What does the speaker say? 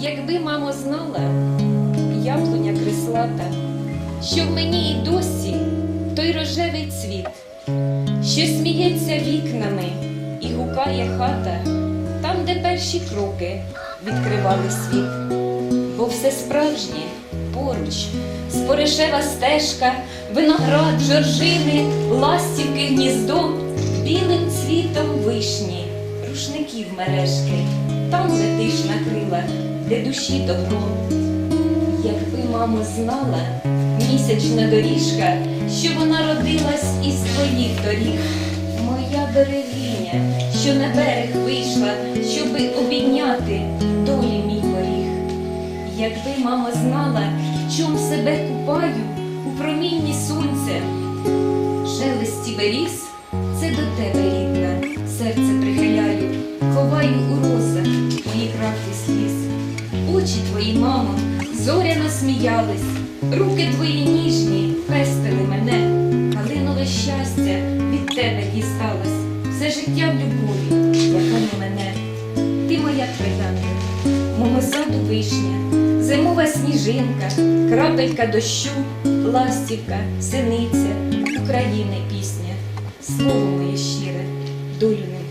Якби мамо знала, яблуня крислата, що в мені і досі той рожевий цвіт, що сміється вікнами і гукає хата, там, де перші кроки відкривали світ, бо все справжнє поруч, споришева стежка, виноград, жоржини, ластівки гніздо, білим цвітом вишні, рушників мережки, там летиш на крилах, де душі добро. Якби мамо знала, місячна доріжка, що вона родилась із твоїх доріг, моя берегиня, що на берег вийшла, щоби обійняти долі мій поріг. Якби мама знала, чом себе купаю у промінні сонця, шелесті беріз, це до тебе рідна, Очі твої, мамо, зоряно сміялись, руки твої ніжні пестили мене, калинове щастя від тебе дісталось, все життя в любові, яка не мене. Ти моя троянда, мого саду вишня, зимова сніжинка, крапелька дощу, ластівка, синиця, України пісня, слово моє щире, долю не.